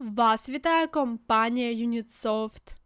Вас вітає компанія Unitsoft.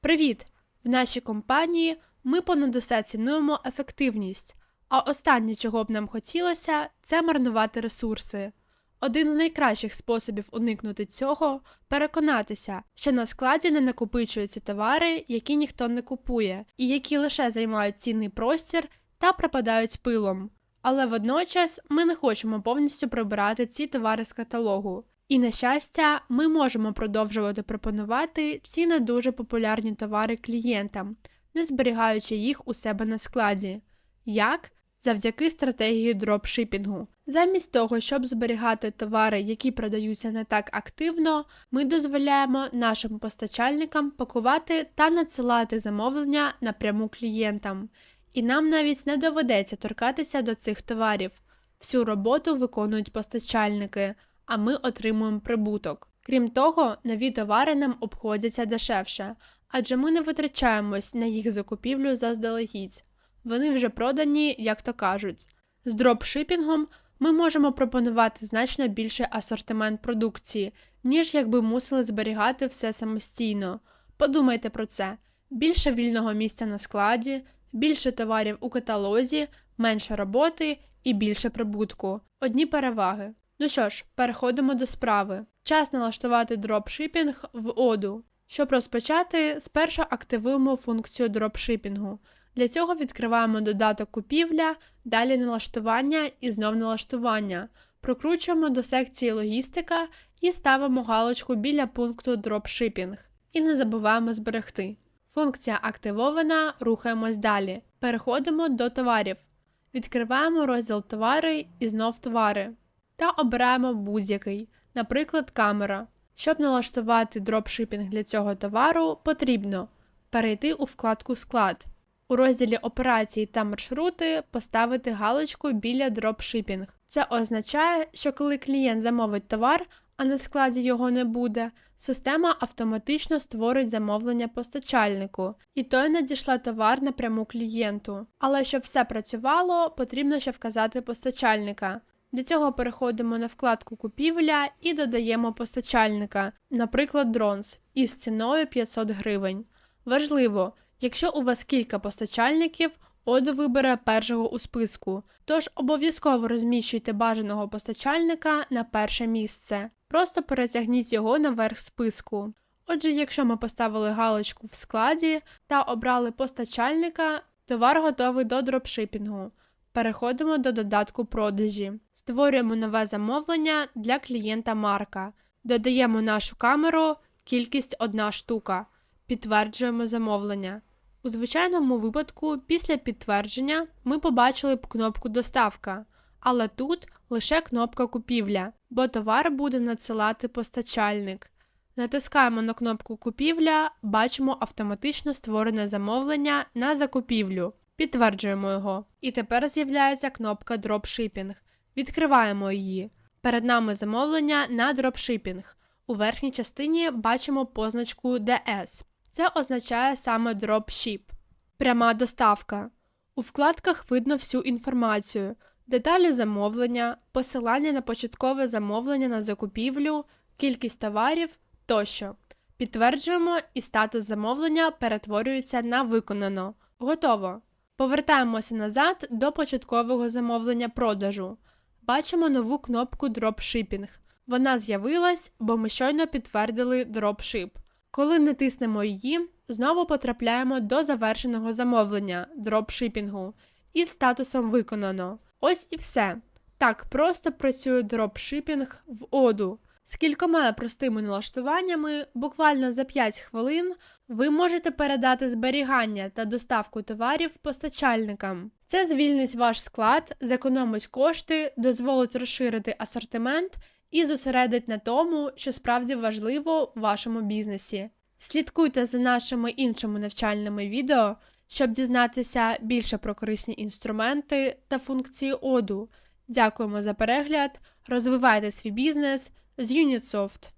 Привіт! В нашій компанії ми понад усе цінуємо ефективність, а останнє, чого б нам хотілося, це марнувати ресурси. Один з найкращих способів уникнути цього переконатися, що на складі не накопичуються товари, які ніхто не купує, і які лише займають цінний простір та пропадають пилом. Але водночас ми не хочемо повністю прибирати ці товари з каталогу. І, на щастя, ми можемо продовжувати пропонувати ці не дуже популярні товари клієнтам, не зберігаючи їх у себе на складі. Як? Завдяки стратегії дропшипінгу. Замість того, щоб зберігати товари, які продаються не так активно, ми дозволяємо нашим постачальникам пакувати та надсилати замовлення напряму клієнтам. І нам навіть не доведеться торкатися до цих товарів. Всю роботу виконують постачальники, а ми отримуємо прибуток. Крім того, нові товари нам обходяться дешевше, адже ми не витрачаємось на їх закупівлю заздалегідь. Вони вже продані, як то кажуть. З дропшипінгом ми можемо пропонувати значно більший асортимент продукції, ніж якби мусили зберігати все самостійно. Подумайте про це: більше вільного місця на складі, більше товарів у каталозі, менше роботи і більше прибутку. Одні переваги. Ну що ж, переходимо до справи. Час налаштувати дропшипінг в оду. Щоб розпочати, спершу активуємо функцію дропшипінгу. Для цього відкриваємо додаток купівля, далі налаштування і знов налаштування. Прокручуємо до секції логістика і ставимо галочку біля пункту дропшипінг. І не забуваємо зберегти. Функція активована, рухаємось далі. Переходимо до товарів. Відкриваємо розділ товари і знов товари. Та обираємо будь-який, наприклад, камера. Щоб налаштувати дропшипінг для цього товару, потрібно перейти у вкладку Склад. У розділі Операції та маршрути поставити галочку біля дропшипінг. Це означає, що коли клієнт замовить товар, а на складі його не буде, система автоматично створить замовлення постачальнику, і той надійшла товар напряму клієнту. Але щоб все працювало, потрібно ще вказати постачальника. Для цього переходимо на вкладку Купівля і додаємо постачальника, наприклад, Дронс, із ціною 500 гривень. Важливо, якщо у вас кілька постачальників, Оду вибере першого у списку, тож обов'язково розміщуйте бажаного постачальника на перше місце. Просто перетягніть його наверх списку. Отже, якщо ми поставили галочку в складі та обрали постачальника, товар готовий до дропшипінгу. Переходимо до додатку продажі. Створюємо нове замовлення для клієнта Марка. Додаємо нашу камеру, кількість одна штука. Підтверджуємо замовлення. У звичайному випадку, після підтвердження, ми побачили б кнопку Доставка, але тут лише кнопка Купівля, бо товар буде надсилати постачальник. Натискаємо на кнопку Купівля, бачимо автоматично створене замовлення на закупівлю. Підтверджуємо його. І тепер з'являється кнопка Dropshipping. Відкриваємо її. Перед нами замовлення на дропшипінг. У верхній частині бачимо позначку DS. Це означає саме Dropship. Пряма доставка. У вкладках видно всю інформацію, деталі замовлення, посилання на початкове замовлення на закупівлю, кількість товарів тощо. Підтверджуємо, і статус замовлення перетворюється на виконано. Готово. Повертаємося назад до початкового замовлення продажу. Бачимо нову кнопку Dropshipping. Вона з'явилась, бо ми щойно підтвердили Dropship. Коли натиснемо її, знову потрапляємо до завершеного замовлення дропшипінгу із статусом виконано. Ось і все. Так просто працює дропшипінг в оду. З кількома простими налаштуваннями, буквально за 5 хвилин, ви можете передати зберігання та доставку товарів постачальникам. Це звільнить ваш склад, зекономить кошти, дозволить розширити асортимент і зосередить на тому, що справді важливо в вашому бізнесі. Слідкуйте за нашими іншими навчальними відео, щоб дізнатися більше про корисні інструменти та функції оду. Дякуємо за перегляд, розвивайте свій бізнес з Unitsoft.